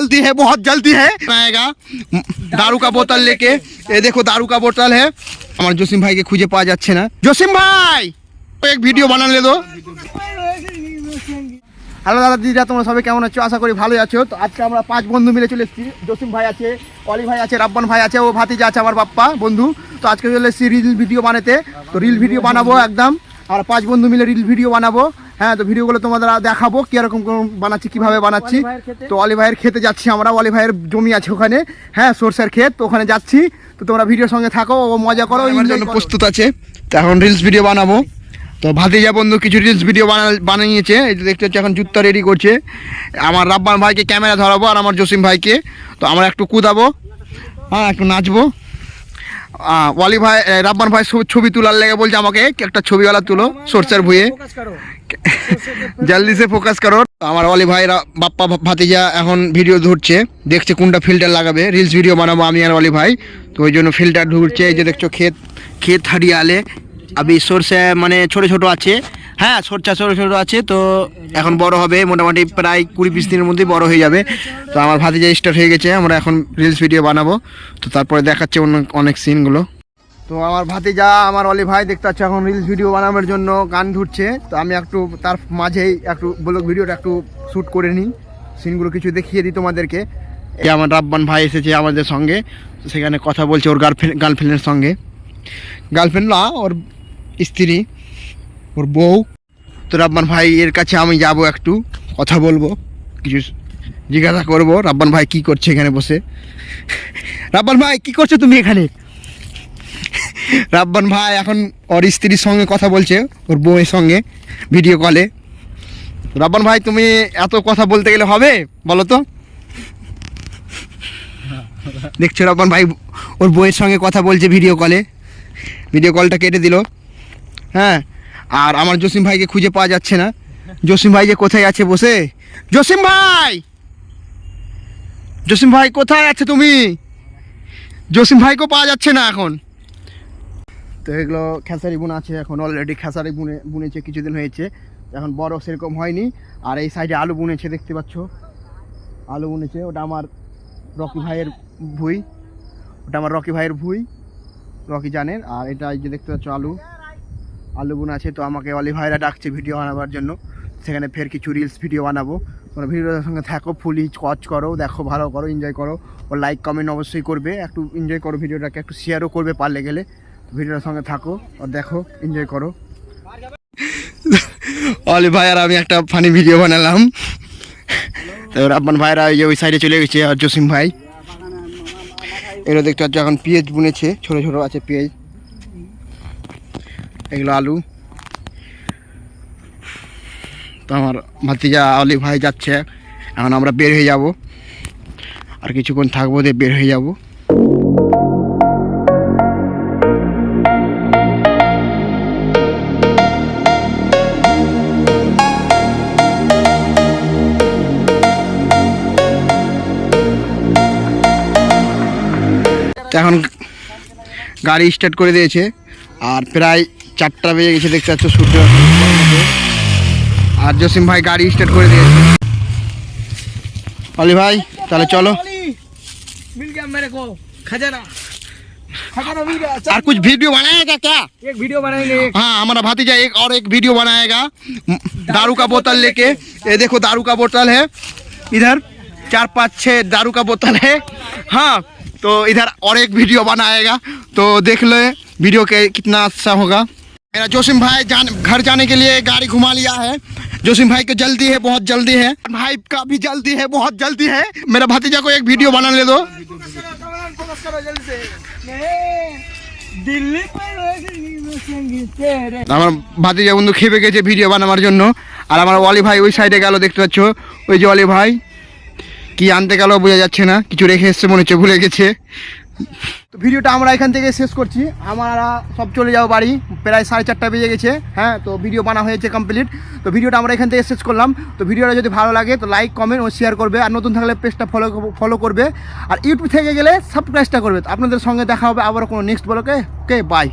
जल्दी है बहुत जल्दी है आएगा दारू का बोतल लेके ये देखो दारू का बोतल है আমার জসিম ভাইকে খুঁজে পাওয়া যাচ্ছে না জসিম ভাই এক ভিডিও বানালে তো হ্যালো দাদা দিদিরা তোমরা সবাই কেমন আছো আশা করি ভালোই আছো তো আজকে আমরা পাঁচ বন্ধু মিলে চলে এসেছি জসিম ভাই আছে অলি ভাই আছে রাব্বান ভাই আছে ও ভাতিজা আছে আমার বাপ্পা বন্ধু তো আজকে চলে এসেছি রিল ভিডিও বানাতে তো রিল ভিডিও বানাবো একদম আমরা পাঁচ বন্ধু মিলে রিল ভিডিও বানাবো হ্যাঁ তো ভিডিওগুলো তোমাদের দেখাবো কীরকম কোন বানাচ্ছি কীভাবে বানাচ্ছি। তো অলি ভাইয়ের খেতে যাচ্ছি আমরা অলি ভাইয়ের জমি আছে ওখানে। হ্যাঁ সর্ষের ক্ষেত তো ওখানে যাচ্ছি। তো তোমরা ভিডিওর সঙ্গে থাকো ও মজা করো জন্য প্রস্তুত আছে। তো এখন রিলস ভিডিও বানাবো। তো ভাতিজা বন্ধু কিছু রিলস ভিডিও বানিয়েছে। এই দেখতে হচ্ছে এখন জুত্তা রেডি করছে। আমার রাব্বান ভাইকে ক্যামেরা ধরাবো আর আমার জসিম ভাইকে। তো আমরা একটু কুদাবো। হ্যাঁ একটু নাচবো। ওয়ালি ভাই রাব্বান ভাই ছবি- তোলার লেগে বলছে আমাকে একটা ছবিওয়ালা তুলো সরষের ভুয়ে। জলদি সে ফোকাস করো। আমার অলি ভাই রা- বাপ্পা ভাতিজা এখন ভিডিও ধরছে, দেখছে কোনটা ফিল্টার লাগাবে। রিলস ভিডিও বানাবো আমি আর অলি ভাই। তো ওই জন্য ফিল্টার ধরছে এই যে দেখছ ক্ষেত ক্ষেত হারিয়ে আলে আবি সরষে মানে ছোট ছোট আছে। হ্যাঁ সরষা ছোট ছোট আছে, তো এখন বড় হবে, মোটামুটি প্রায় কুড়ি বিশ দিনের মধ্যেই বড় হয়ে যাবে। তো আমার ভাতিজা স্টার্ট হয়ে গেছে, আমরা এখন রিলস ভিডিও বানাবো। তো তারপরে দেখাচ্ছে অন্য অনেক সিনগুলো তো আমার ভাতিজা, আমার অলি ভাই দেখতে পাচ্ছ এখন রিলস ভিডিও বানানোর জন্য গান ধুচ্ছে তো আমি একটু তার মাঝেই একটু ব্লগ ভিডিওটা একটু শ্যুট করে নিই। সিনগুলো কিছু দেখিয়ে দিই তোমাদেরকে। আমার রাব্বান ভাই এসেছে আমাদের সঙ্গে, সেখানে কথা বলছে ওর গার্লফ্রেন্ড গার্লফ্রেন্ডের সঙ্গে। গার্লফ্রেন্ড না, ওর স্ত্রী। ওর বউ। তো রাব্বান ভাই এর কাছে আমি যাব একটু, কথা বলব, কিছু জিজ্ঞাসা করব, রাব্বান ভাই কি করছে এখানে বসে। রাব্বান ভাই, কি করছ তুমি এখানে? রাব্বান ভাই এখন ওর স্ত্রীর সঙ্গে কথা বলছে, ওর বউয়ের সঙ্গে ভিডিও কলে রাব্বান ভাই, তুমি এত কথা বলতে গেলে হবে? বলো তো। দেখছ রাব্বান ভাই, ওর বউয়ের সঙ্গে কথা বলছে ভিডিও কলে ভিডিও কলটা কেটে দিল। হ্যাঁ আর আমার জসিম ভাইকে খুঁজে পাওয়া যাচ্ছে না। জসিম ভাই যে কোথায় আছে বসে? জসিম ভাই! জসিম ভাই, কোথায় আছে তুমি? জসিম ভাইকেও পাওয়া যাচ্ছে না এখন। তো এগুলো খেসারি বুন আছে এখন অলরেডি খেসারি বুনে, বুনেছে, কিছুদিন হয়েছে। এখন বড় সেরকম হয়নি। আর এই সাইডে আলু বুনেছে, দেখতে পাচ্ছ? আলু বুনেছে, ওটা আমার রকি ভাইয়ের ভুই। ওটা আমার রকি ভাইয়ের ভুই, রকি জানেন আর এটা এই যে দেখতে পাচ্ছ আলু। আলু বুন আছে, তো আমাকে অলি ভাইরা ডাকছে ভিডিও বানাবার জন্য। সেখানে ফের কিছু রিলস ভিডিও বানাবো। তোমরা ভিডিওর সঙ্গে থাকো, ফুলি ওয়াচ করো, দেখো, ভালো করো এনজয় করো। ও লাইক কমেন্ট অবশ্যই করবে, একটু এনজয় করো ভিডিওটাকে, একটু শেয়ারও করবে পারলে গেলে। ভিডিওটার সঙ্গে থাকো আর দেখো এনজয় করো। অলি ভাই আর আমি একটা ফানি ভিডিও বানালাম। তো রাব্বান ভাইরা ওই যে ওই সাইডে চলে গেছে, আর জসিম ভাই। এগুলো দেখতে পাচ্ছ এখন পেঁয়াজ বুনেছে, ছোটো ছোটো আছে পেঁয়াজ এগুলো আলু। তো আমার ভাতিজা আলি ভাই যাচ্ছে। এখন আমরা বের হয়ে যাব। আর কিছুক্ষণ থাকব দিয়ে বের হয়ে যাব। এখন গাড়ি স্টার্ট করে দিয়েছে। আর প্রায় চারটা বেজে গেছে দেখতে পাচ্ছ সূর্য আর জসিম ভাই গাড়ি স্টার্ট করে দিয়েছে অলি ভাই তাহলে চলো मिल गया मेरे को खजाना खजाना मिल गया और कुछ वीडियो बनाएगा क्या एक वीडियो बनाएंगे एक हाँ हमारा भतीजा एक और एक वीडियो बनाएगा दारू का बोतल लेके ये देखो दारू का बोतल है इधर चार पाँच छः दारू का बोतल है हाँ तो इधर और एक वीडियो बनाएगा तो देख ले वीडियो के कितना अच्छा होगा मेरा जोसिम भाई जान घर जाने के लिए गाड़ी घुमा लिया है जोसिम भाई को जल्दी है बहुत जल्दी है भाई का भी जल्दी है बहुत जल्दी है मेरा भतीजा को एक वीडियो बना ले दो फोकस करो कमान फोकस करो जल्दी से मैं दिल्ली पर बसेंगे तेरे আমার ভাতিজা বন্ধু খেপে গেছে ভিডিও বানাবার জন্য আর আমার অলি ভাই ওই সাইডে গেল দেখতে পাচ্ছ ওই যে অলি ভাই কি আনতে গেল বোঝা যাচ্ছে না কিছু রেখে এসছে মনে হচ্ছে ভুলে গেছে তো ভিডিওটা আমরা এখান থেকে শেষ করছি। আমরা সব চলে যাব বাড়ি, প্রায় সাড়ে চারটা বেজে গেছে হ্যাঁ তো ভিডিও বানা হয়েছে কমপ্লিট তো ভিডিওটা আমরা এখান থেকে শেষ করলাম। তো ভিডিওটা যদি ভালো লাগে, তো লাইক কমেন্ট ও শেয়ার করবে, আর নতুন থাকলে পেজটা ফলো ফলো করবে। আর ইউটিউব থেকে গেলে সাবস্ক্রাইবটা করবে। তো আপনাদের সঙ্গে দেখা হবে আবার কোনো নেক্সট বলোকে কে বাই